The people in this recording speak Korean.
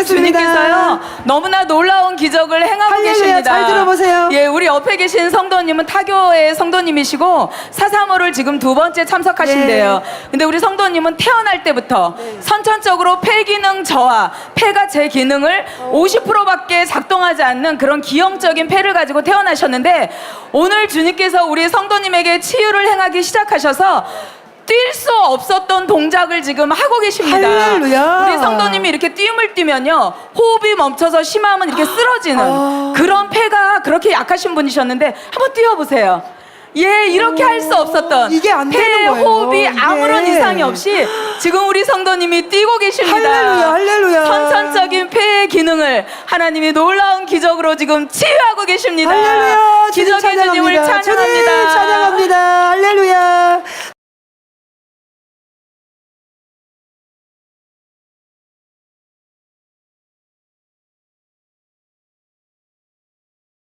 뵙겠습니다. 주님께서요 너무나 놀라운 기적을 행하고 할렐루야, 계십니다. 잘 들어보세요. 예, 우리 옆에 계신 성도님은 타교의 성도님이시고 사사모를 지금 두 번째 참석하신대요. 네. 근데 우리 성도님은 태어날 때부터 선천적으로 폐 기능 저하, 폐가 제 기능을 50%밖에 작동하지 않는 그런 기형적인 폐를 가지고 태어나셨는데 오늘 주님께서 우리 성도님에게 치유를 행하기 시작하셔서 뛸 수 없었던 동작을 지금 하고 계십니다. 할렐루야. 우리 성도님이 이렇게 띄움을 뛰면요 호흡이 멈춰서 심하면 이렇게 쓰러지는 아. 그런 폐가 그렇게 약하신 분이셨는데 한번 뛰어보세요. 예, 이렇게 할 수 없었던 이게 안폐 되는 거예요. 호흡이 아무런 예. 이상이 없이 지금 우리 성도님이 뛰고 계십니다. 할렐루야, 할렐루야. 선천적인 폐의 기능을 하나님이 놀라운 기적으로 지금 치유하고 계십니다. 할렐루야. 주님 기적의 주님을 찬양합니다. 찬양합니다.